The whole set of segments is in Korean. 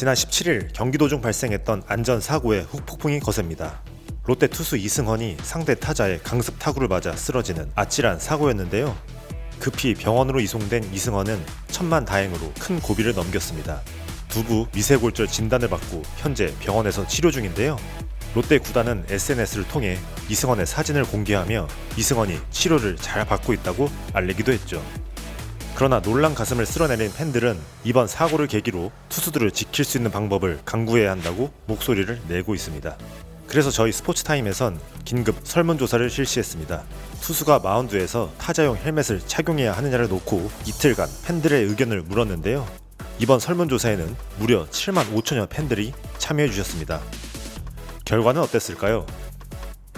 지난 17일 경기도 중 발생했던 안전사고의 후폭풍이 거셉니다. 롯데 투수 이승헌이 상대 타자의 강습 타구를 맞아 쓰러지는 아찔한 사고였는데요. 급히 병원으로 이송된 이승헌은 천만 다행으로 큰 고비를 넘겼습니다. 두부 미세골절 진단을 받고 현재 병원에서 치료 중인데요. 롯데 구단은 SNS를 통해 이승헌의 사진을 공개하며 이승헌이 치료를 잘 받고 있다고 알리기도 했죠. 그러나 놀란 가슴을 쓸어내린 팬들은 이번 사고를 계기로 투수들을 지킬 수 있는 방법을 강구해야 한다고 목소리를 내고 있습니다. 그래서 저희 스포츠타임에선 긴급 설문조사를 실시했습니다. 투수가 마운드에서 타자용 헬멧을 착용해야 하느냐를 놓고 이틀간 팬들의 의견을 물었는데요. 이번 설문조사에는 무려 7만 5천여 팬들이 참여해 주셨습니다. 결과는 어땠을까요?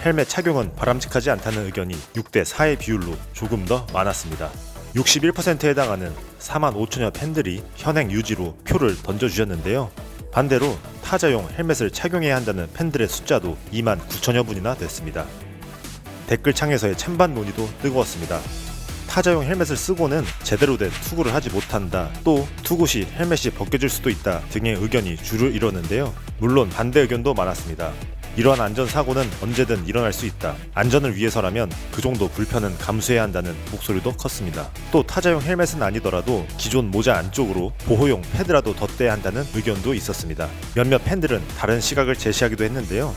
헬멧 착용은 바람직하지 않다는 의견이 6대 4의 비율로 조금 더 많았습니다. 61%에 해당하는 4만 5천여 팬들이 현행 유지로 표를 던져주셨는데요. 반대로 타자용 헬멧을 착용해야 한다는 팬들의 숫자도 2만 9천여 분이나 됐습니다. 댓글창에서의 찬반 논의도 뜨거웠습니다. 타자용 헬멧을 쓰고는 제대로 된 투구를 하지 못한다. 또 투구 시 헬멧이 벗겨질 수도 있다 등의 의견이 주를 이뤘는데요. 물론 반대 의견도 많았습니다. 이러한 안전 사고는 언제든 일어날 수 있다. 안전을 위해서라면 그 정도 불편은 감수해야 한다는 목소리도 컸습니다. 또 타자용 헬멧은 아니더라도 기존 모자 안쪽으로 보호용 패드라도 덧대야 한다는 의견도 있었습니다. 몇몇 팬들은 다른 시각을 제시하기도 했는데요.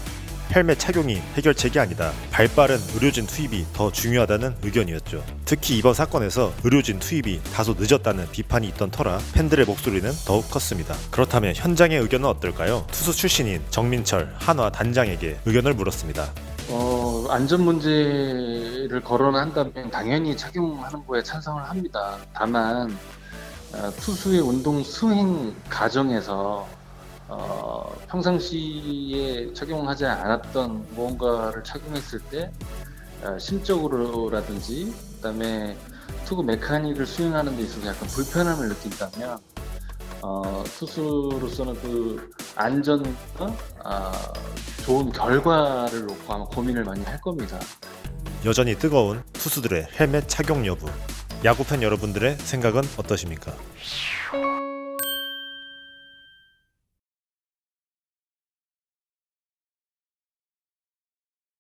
헬멧 착용이 해결책이 아니다. 발 빠른 의료진 투입이 더 중요하다는 의견이었죠. 특히 이번 사건에서 의료진 투입이 다소 늦었다는 비판이 있던 터라 팬들의 목소리는 더욱 컸습니다. 그렇다면 현장의 의견은 어떨까요? 투수 출신인 정민철 한화 단장에게 의견을 물었습니다. 어, 안전 문제를 거론한다면 당연히 착용하는 거에 찬성을 합니다. 다만 어, 투수의 운동 수행 과정에서 어, 평상시에 착용하지 않았던 무언가를 착용했을 때 어, 심적으로라든지 그다음에 투구 메카닉을 수행하는 데 있어서 약간 불편함을 느낀다면 어, 투수로서는 그 안전과 아, 좋은 결과를 놓고 아마 고민을 많이 할 겁니다. 여전히 뜨거운 투수들의 헬멧 착용 여부. 야구팬 여러분들의 생각은 어떠십니까?